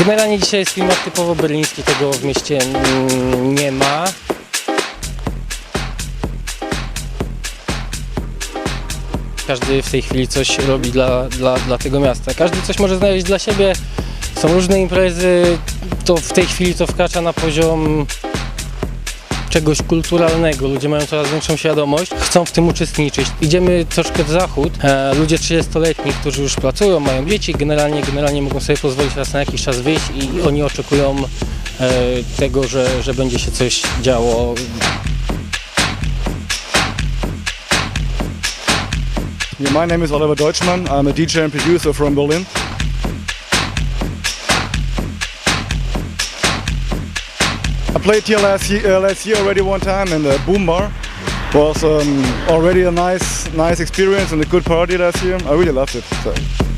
Generalnie dzisiaj jest klimat typowo berliński, tego w mieście mm, nie ma. Każdy w tej chwili coś robi dla, dla, dla tego miasta. Każdy coś może znaleźć dla siebie. Są różne imprezy. To w tej chwili to wkracza na poziom czegoś kulturalnego. Ludzie mają coraz większą świadomość, chcą w tym uczestniczyć. Idziemy troszkę w zachód. E, ludzie 30-letni, którzy już pracują, mają dzieci, generalnie, generalnie mogą sobie pozwolić raz na jakiś czas wyjść i oni oczekują e, tego, że, że będzie się coś działo my name is Oliver Deutschmann. I'm a DJ and producer from Berlin. I played here last year, uh, last year already one time in the Boom Bar. Was um, already a nice, nice experience and a good party last year. I really loved it. So.